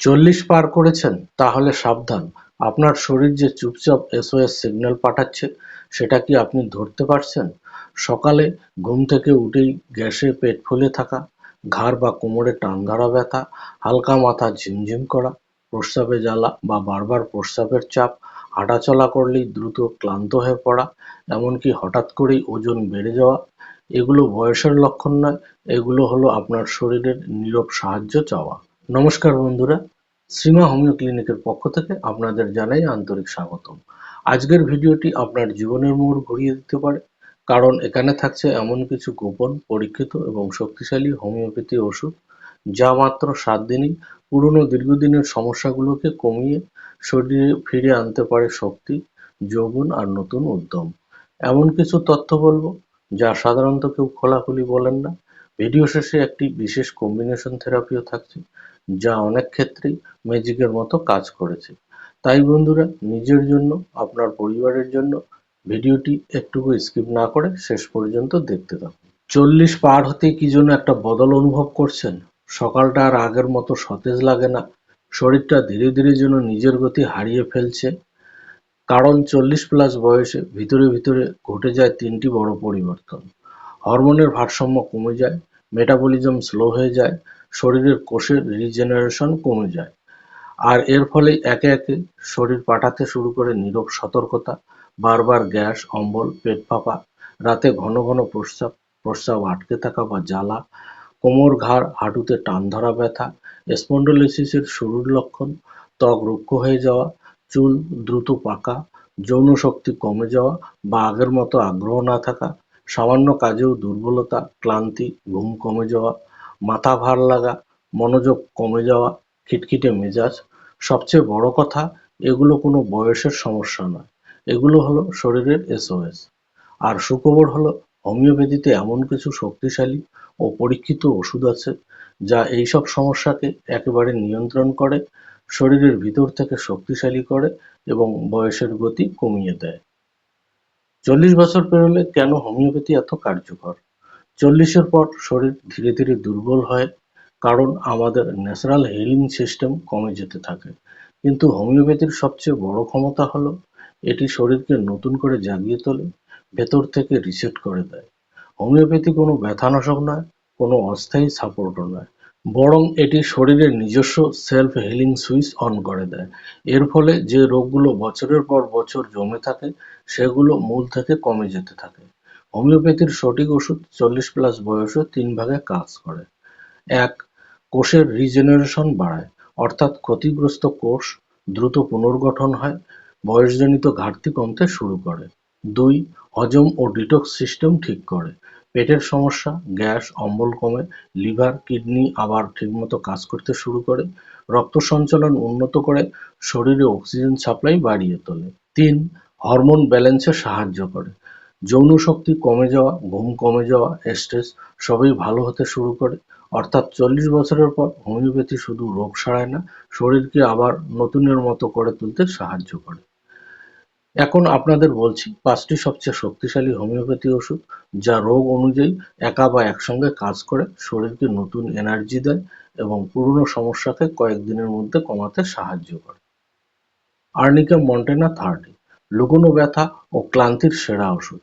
চল্লিশ পার করেছেন, তাহলে সাবধান। আপনার শরীর যে চুপচাপ এসওএস সিগন্যাল পাঠাচ্ছে, সেটা কি আপনি ধরতে পারছেন? সকালে ঘুম থেকে উঠেই গ্যাসে পেট ফুলে থাকা, ঘাড় বা কোমরে টান ধরা ব্যথা, হালকা মাথা ঝিমঝিম করা, প্রস্রাবে জ্বালা বা বারবার প্রস্রাবের চাপ, হাঁটাচলা করলেই দ্রুত ক্লান্ত হয়ে পড়া, এমনকি হঠাৎ করেই ওজন বেড়ে যাওয়া, এগুলো বয়সের লক্ষণ নয়, এগুলো হলো আপনার শরীরের নীরব সাহায্য চাওয়া। নমস্কার বন্ধুরা, শ্রীমা হোমিও ক্লিনিকের পক্ষ থেকে আপনাদের জানাই আন্তরিক স্বাগতম। আজকের ভিডিওটি আপনার জীবনের মোড় ঘুরিয়ে দিতে পারে, কারণ এখানে থাকছে এমন কিছু গোপন, পরীক্ষিত এবং শক্তিশালী হোমিওপ্যাথি ওষুধ, যা মাত্র সাত দিনই পুরনো দীর্ঘদিনের সমস্যাগুলোকে কমিয়ে শরীরে ফিরে আনতে পারে শক্তি, যৌবন আর নতুন উদ্যম। এমন কিছু তথ্য বলব, যা সাধারণত কেউ খোলাখুলি বলেন না ভিডিও শেষে একটি বিশেষ কম্বিনেশন থেরাপিও থাকছে, যা অনেক ক্ষেত্রেই ম্যাজিকের মতো কাজ করেছে। তাই বন্ধুরা, নিজের জন্য, আপনার পরিবারের জন্য ভিডিওটি একটুকু স্কিপ না করে শেষ পর্যন্ত দেখতে থাকুন। চল্লিশ পার হতে কি জন্য একটা বদল অনুভব করছেন। সকালটা আর আগের মতো সতেজ লাগে না। শরীরটা ধীরে ধীরে যেন নিজের গতি হারিয়ে ফেলছে। কারণ চল্লিশ প্লাস বয়সে ভিতরে ভিতরে ঘটে যায় তিনটি বড় পরিবর্তন। হরমোনের ভারসাম্য কমে যায় মেটাবলিজম স্লো হয়ে যায়, শরীরের কোষের রিজেনারেশন কমে যায়। আর এর ফলে একে একে শরীর পাঠাতে শুরু করে নীরব সতর্কতা, বারবার গ্যাস, অম্বল, পেট ফাঁপা, রাতে ঘন ঘন প্রস্রাব প্রস্রাব আটকে থাকা বা জ্বালা, কোমর ঘাড়, হাঁটুতে টান ধরা ব্যথা স্পন্ডোলিসিসের শুরুর লক্ষণ, ত্বক রুক্ষ হয়ে যাওয়া, চুল দ্রুত পাকা যৌন শক্তি কমে যাওয়া বা আগের মতো আগ্রহ না থাকা সামান্য কাজেও দুর্বলতা, ক্লান্তি, ঘুম কমে যাওয়া, মাথা ভার লাগা, মনোযোগ কমে যাওয়া, খিটখিটে মেজাজ। সবচেয়ে বড় কথা, এগুলো কোনো বয়সের সমস্যা নয়। এগুলো হলো শরীরের এসওএস আর সুখবর হলো, হোমিওপ্যাথিতে এমন কিছু শক্তিশালী ও পরীক্ষিত ওষুধ আছে, যা এইসব সমস্যাকে একেবারে নিয়ন্ত্রণ করে, শরীরের ভিতর থেকে শক্তিশালী করে এবং বয়সের গতি কমিয়ে দেয়। চল্লিশ বছর পেরোলে কেন হোমিওপ্যাথি এত কার্যকর? চল্লিশের পর শরীর ধীরে ধীরে দুর্বল হয়, কারণ আমাদের ন্যাচারাল হিলিং সিস্টেম কমে যেতে থাকে। কিন্তু হোমিওপ্যাথির সবচেয়ে বড় ক্ষমতা হলো, এটি শরীরকে নতুন করে জাগিয়ে তোলে, ভেতর থেকে রিসেট করে দেয়। হোমিওপ্যাথি কোনো ব্যথানাশক নয়, কোনো অস্থায়ী সাপোর্টও নয়। বরং এটি শরীরের নিজস্ব সেলফ হিলিং সুইচ অন করে দেয়। এর ফলে যে রোগগুলো বছরের পর বছর জমে থাকে, সেগুলো মূল থেকে কমে যেতে থাকে। হোমিওপ্যাথির সঠিক ওষুধ চল্লিশ প্লাস বয়সে তিন ভাগে কাজ করে। এক, কোষের রিজেনারেশন বাড়ায়, অর্থাৎ ক্ষতিগ্রস্ত কোষ দ্রুত পুনর্গঠন হয়, বয়সজনিত ঘাটতি কমতে শুরু করে। দুই, হজম ও ডিটক্স সিস্টেম ঠিক করে। পেটের সমস্যা, গ্যাস, অম্বল কমে, লিভার, কিডনি আবার ঠিকমতো কাজ করতে শুরু করে, রক্ত সঞ্চালন উন্নত করে, শরীরে অক্সিজেন সাপ্লাই বাড়িয়ে তোলে। তিন, হরমোন ব্যালেন্সে সাহায্য করে। যৌন শক্তি কমে যাওয়া, ঘুম কমে যাওয়া, স্ট্রেস সবই ভালো হতে শুরু করে। অর্থাৎ চল্লিশ বছরের পর হোমিওপ্যাথি শুধু রোগ সারায় না, শরীরকে আবার নতুনের মতো করে তুলতে সাহায্য করে। এখন আপনাদের বলছি, পাঁচটি সবচেয়ে শক্তিশালী হোমিওপ্যাথি ওষুধ যা রোগ অনুযায়ী একা বা একসঙ্গে কাজ করে, শরীরকে নতুন এনার্জি দেয় এবং পুরনো সমস্যাকে কয়েকদিনের মধ্যে কমাতে সাহায্য করে। আর্নিকা মন্টেনা থার্টি লুকোনো ব্যথা ও ক্লান্তির সেরা ওষুধ।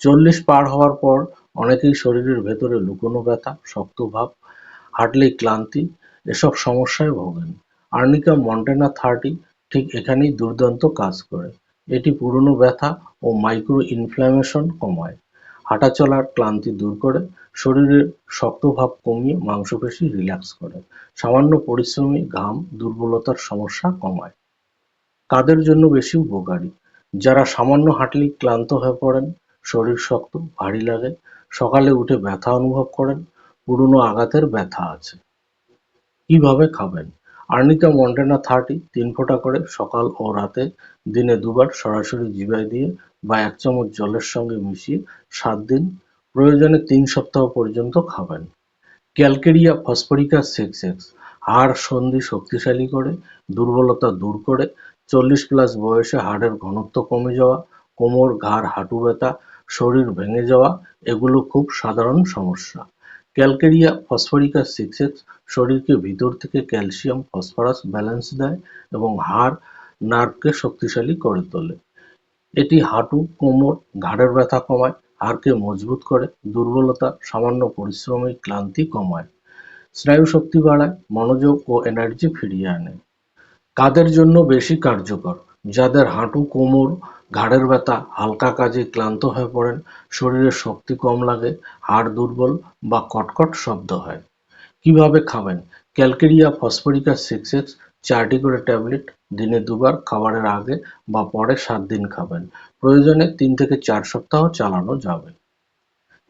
চল্লিশ পার হওয়ার পর অনেকেই শরীরের ভেতরে লুকোনো ব্যথা শক্ত ভাব হাঁটলেই ক্লান্তি এসব সমস্যায় ভোগেন। আর্নিকা মন্টেনা থার্টি ঠিক এখানেই দুর্দান্ত কাজ করে। এটি পুরনো ব্যথা ও মাইক্রো ইনফ্ল্যামেশন কমায় হাঁটাচলার ক্লান্তি দূর করে, শরীরের শক্তভাব কমিয়ে মাংসপেশি রিল্যাক্স করে। সামান্য পরিশ্রমী ঘাম, দুর্বলতার সমস্যা কমায়। কাদের জন্য বেশি উপকারী? যারা সামান্য হাঁটলেই ক্লান্ত হয়ে পড়েন, শরীর শক্ত, ভারী লাগে, সকালে উঠে ব্যথা অনুভব করেন, পুরনো আঘাতের ব্যথা আছে। কীভাবে খাবেন? আর্নিকা মন্টেনা থার্টি তিন ফোঁটা করে সকাল ও রাতে, দিনে দুবার সরাসরি জিভায় দিয়ে বা এক চামচ জলের সঙ্গে মিশিয়ে সাত দিন, প্রয়োজনে তিন সপ্তাহ পর্যন্ত খাবেন। ক্যালকেরিয়া ফসফরিকা সিক্স এক্স হাড় সন্ধি শক্তিশালী করে, দুর্বলতা দূর করে, চল্লিশ প্লাস বয়সে হাড়ের ঘনত্ব কমে যাওয়া, কোমর, ঘাড়, হাঁটু ব্যথা, শরীর ভেঙে যাওয়া, এগুলো খুব সাধারণ সমস্যা। ক্যালকেরিয়া ফসফরিকা সিক্স এক্স শরীরকে ভিতর থেকে ক্যালসিয়াম, ফসফরাস ব্যালেন্স দেয় এবং হাড় নার্ভকে শক্তিশালী করে তোলে। এটি হাঁটু, কোমর, ঘাড়ের ব্যথা কমায়, হাড়কে মজবুত করে, দুর্বলতা, সামান্য পরিশ্রমী ক্লান্তি কমায়। স্নায়ু শক্তি বাড়ায়, মনোযোগ ও এনার্জি ফিরিয়ে আনে। কাদের জন্য বেশি কার্যকর? যাদের হাঁটু, কোমর ঘাড়ের ব্যথা, হালকা কাজে ক্লান্ত হয়ে পড়েন, শরীরে শক্তি কম লাগে, হাড় দুর্বল বা কটকট শব্দ হয়। কীভাবে খাবেন? ক্যালকেরিয়া ফসফরিকা সিক্স এক্স, চারটি করে ট্যাবলেট, দিনে দুবার, খাবারের আগে বা পরে সাত দিন খাবেন। প্রয়োজনে তিন থেকে চার সপ্তাহ চালানো যাবে।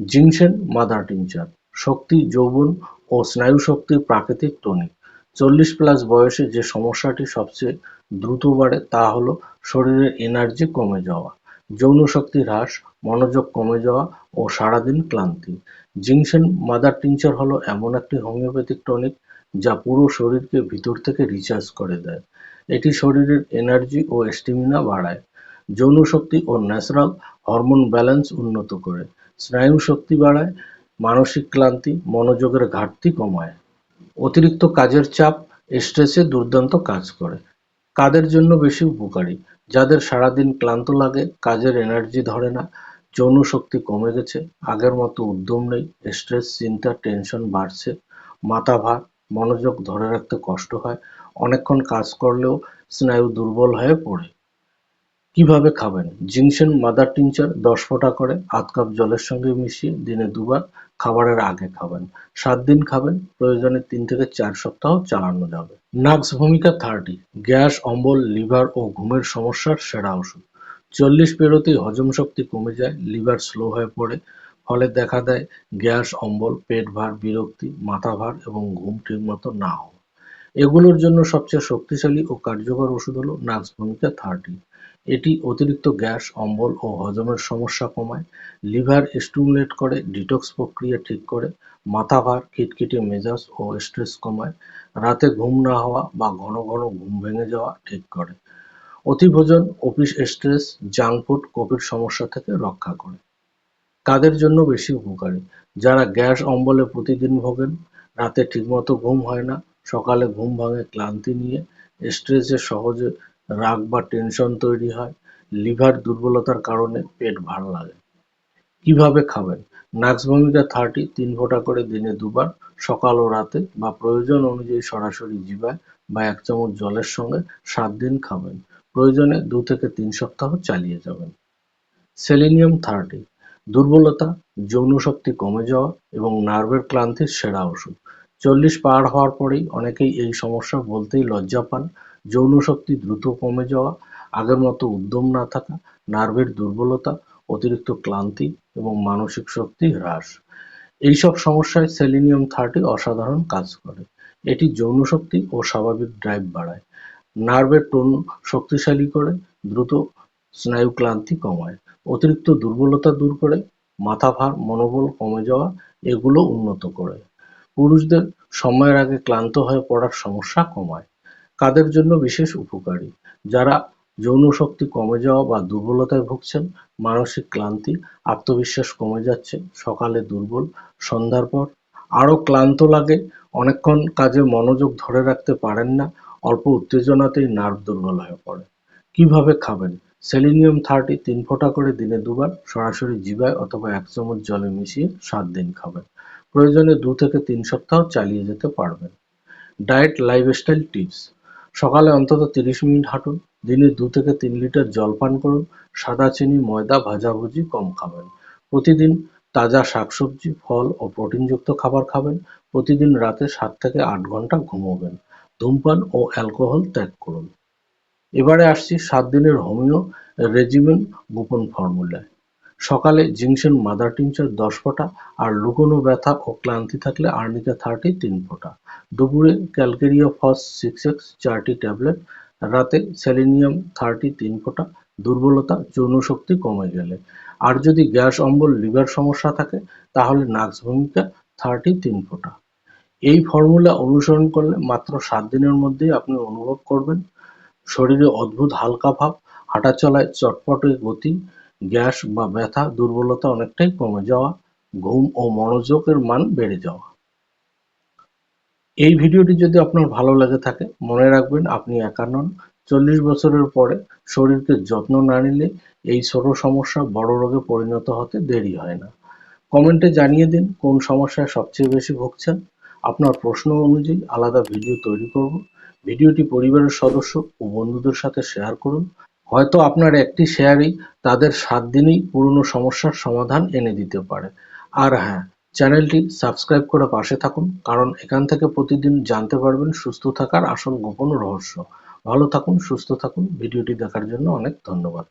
জিংসেন মাদার টিনচার, শক্তি, যৌবন ও স্নায়ু শক্তির প্রাকৃতিক টনিক। চল্লিশ প্লাস বয়সে যে সমস্যাটি সবচেয়ে দ্রুত বাড়ে, তা হলো শরীরের এনার্জি কমে যাওয়া, যৌন শক্তি হ্রাস, মনোযোগ কমে যাওয়া ও সারাদিন ক্লান্তি। জিনসেন মাদার টিনচার হলো এমন একটি হোমিওপ্যাথিক টনিক যা পুরো শরীরকে ভিতর থেকে রিচার্জ করে দেয়। এটি শরীরের এনার্জি ও স্টেমিনা বাড়ায়। যৌন শক্তি ও ন্যাচারাল হরমোন ব্যালেন্স উন্নত করে। স্নায়ু শক্তি বাড়ায়, মানসিক ক্লান্তি, মনোযোগের ঘাটতি কমায়। অতিরিক্ত কাজের চাপ স্ট্রেসে দুর্দান্ত কাজ করে। কাদের জন্য বেশি উপকারী? যাদের সারাদিন ক্লান্ত লাগে, কাজের এনার্জি ধরে না, যৌন শক্তি কমে গেছে, আগের মতো উদ্যম নেই স্ট্রেস চিন্তা টেনশন বাড়ছে, মাথা ভার, মনোযোগ ধরে রাখতে কষ্ট হয়, অনেকক্ষণ কাজ করলেও স্নায়ু দুর্বল হয়ে পড়ে। কীভাবে খাবেন? জিনসেন মাদার টিনচার দশ ফোঁটা করে, আধ কাপ জলের সঙ্গে মিশিয়ে দিনে দুবার খাবারের আগে খাবেন। সাত দিন খাবেন, প্রয়োজনে তিন থেকে চার সপ্তাহ চালানো যাবে। নাক্স ভূমিকা থার্টি, গ্যাস, অম্বল, লিভার ও ঘুমের সমস্যার সেরা ওষুধ। চল্লিশ পেরোতেই হজম শক্তি কমে যায়, লিভার স্লো হয়ে পড়ে, ফলে দেখা দেয় গ্যাস, অম্বল, পেট ভার, বিরক্তি, মাথা ভার এবং ঘুম ঠিকমতো না হওয়া। এগুলোর জন্য সবচেয়ে শক্তিশালী ও কার্যকর ওষুধ হলো নাক্স ভূমিকা থার্টি। এটি অতিরিক্ত গ্যাস, অম্বল ও হজমের সমস্যা কমায়, লিভার স্টিমুলেট করে, ডিটক্স প্রক্রিয়া ঠিক করে মাথা ভার খিটখিটে মেজাজ ও স্ট্রেস কমায়, রাতে ঘুম না হওয়া বা ঘন ঘন ঘুম ভেঙে যাওয়া ঠিক করে। অতিভোজন, অফিস স্ট্রেস, জাঙ্ক ফুড কফির সমস্যা থেকে রক্ষা করে। কাদের জন্য বেশি উপকারী? যারা গ্যাস, অম্বলে প্রতিদিন ভোগেন, রাতে ঠিকমতো ঘুম হয় না, সকালে ঘুম ভাঙে ক্লান্তি নিয়ে, স্ট্রেসে সহজে রাগ বা টেনশন তৈরি হয় লিভার দুর্বলতার কারণে পেট ভার লাগে। কীভাবে খাবেন? নাক্সভূমিকা থার্টি তিন ফোঁটা করে দিনে দুবার, সকাল ও রাতে, বা প্রয়োজন অনুযায়ী সরাসরি জিভায় বা এক চামচ জলের সঙ্গে সাত দিন খাবেন। প্রয়োজনে দু থেকে তিন সপ্তাহ চালিয়ে যাবেন। সেলেনিয়াম থার্টি দুর্বলতা, যৌন শক্তি কমে যাওয়া এবং নার্ভের ক্লান্তির সেরা ওষুধ। চল্লিশ পার হওয়ার পরেই অনেকেই এই সমস্যা বলতেই লজ্জা পান। যৌন শক্তি দ্রুত কমে যাওয়া, আগের মতো উদ্যম না থাকা, নার্ভের দুর্বলতা, অতিরিক্ত ক্লান্তি এবং মানসিক শক্তি হ্রাস। এইসব সমস্যায় সেলিনিয়াম থার্টি অসাধারণ কাজ করে। এটি যৌন শক্তি ও স্বাভাবিক ড্রাইভ বাড়ায়। নার্ভের টোন শক্তিশালী করে, দ্রুত স্নায়ু ক্লান্তি কমায়, অতিরিক্ত দুর্বলতা দূর করে, মাথা ভার, মনোবল কমে যাওয়া এগুলো উন্নত করে। পুরুষদের সময়ের আগে ক্লান্ত হয়ে পড়ার সমস্যা কমায়। কাদের জন্য বিশেষ উপকারী? যারা যৌন শক্তি কমে যাওয়া বা দুর্বলতায় ভুগছেন, মানসিক ক্লান্তি, আত্মবিশ্বাস কমে যাচ্ছে, সকালে দুর্বল, সন্ধ্যার পর আরও ক্লান্ত লাগে, অনেকক্ষণ কাজে মনোযোগ ধরে রাখতে পারেন না, অল্প উত্তেজনাতেই নার্ভ দুর্বল হয়ে পড়ে। কীভাবে খাবেন? সেলিনিয়াম থার্টি তিন ফোঁটা করে দিনে দুবার, সরাসরি জিভায় অথবা এক চামচ জলে মিশিয়ে সাত দিন খাবেন। প্রয়োজনে দু থেকে তিন সপ্তাহ চালিয়ে যেতে পারবেন। Diet lifestyle tips. সকালে অন্তত তিরিশ মিনিট হাঁটুন, দিনে দু থেকে তিন লিটার জল পান করুন, সাদা চিনি, ময়দা, ভাজাভুজি কম খাবেন। প্রতিদিন তাজা শাকসবজি, ফল ও প্রোটিনযুক্ত খাবার খাবেন। প্রতিদিন রাতে সাত থেকে আট ঘণ্টা ঘুমোবেন। ধূমপান ও অ্যালকোহল ত্যাগ করুন। এবারে আসছি সাত দিনের হোমিও রেজিমেন গোপন ফর্মুলায়। সকালে জিংসেন মাদার টিনচার দশ ফোঁটা আর লুকোনো ব্যথা ও ক্লান্তি থাকলে আর্নিকা থার্টি তিন ফোঁটা। দুপুরে ক্যালকেরিয়া ফস সিক্স এক্স চারটি ট্যাবলেট, রাতে সেলিনিয়াম থার্টি তিন ফোঁটা, দুর্বলতা যৌন শক্তি কমে গেলে। আর যদি গ্যাস, অম্বল, লিভার সমস্যা থাকে, তাহলে নাক্স ভূমিকা থার্টি তিন ফোঁটা। এই ফর্মুলা অনুসরণ করলে মাত্র সাত দিনের মধ্যেই আপনি অনুভব করবেন। শরীরে অদ্ভুত হালকা ভাব হাঁটাচলায় চটপটে গতি গ্যাস বা ব্যথা দুর্বলতা অনেকটাই কমে যাওয়া, ঘুম ও মনোযোগের মান বেড়ে যাওয়া। এই ভিডিওটি যদি আপনার ভালো লাগে থাকে, মনে রাখবেন আপনি একা নন। চল্লিশ বছরের পরে শরীরকে যত্ন না নিলে এই ছোট সমস্যা বড় রোগে পরিণত হতে দেরি হয় না। কমেন্টে জানিয়ে দিন কোন সমস্যায় সবচেয়ে বেশি ভুগছেন। আপনার প্রশ্ন অনুযায়ী আলাদা ভিডিও তৈরি করব। ভিডিওটি পরিবারের সদস্য ও বন্ধুদের সাথে শেয়ার করুন। হয়তো আপনার একটি শেয়ারই তাদের সাত দিনেই পুরনো সমস্যার সমাধান এনে দিতে পারে। আর হ্যাঁ চ্যানেলটি সাবস্ক্রাইব করে পাশে থাকুন, কারণ এখান থেকে প্রতিদিন জানতে পারবেন সুস্থ থাকার আসল গোপন রহস্য। ভালো থাকুন, সুস্থ থাকুন। ভিডিওটি দেখার জন্য অনেক ধন্যবাদ।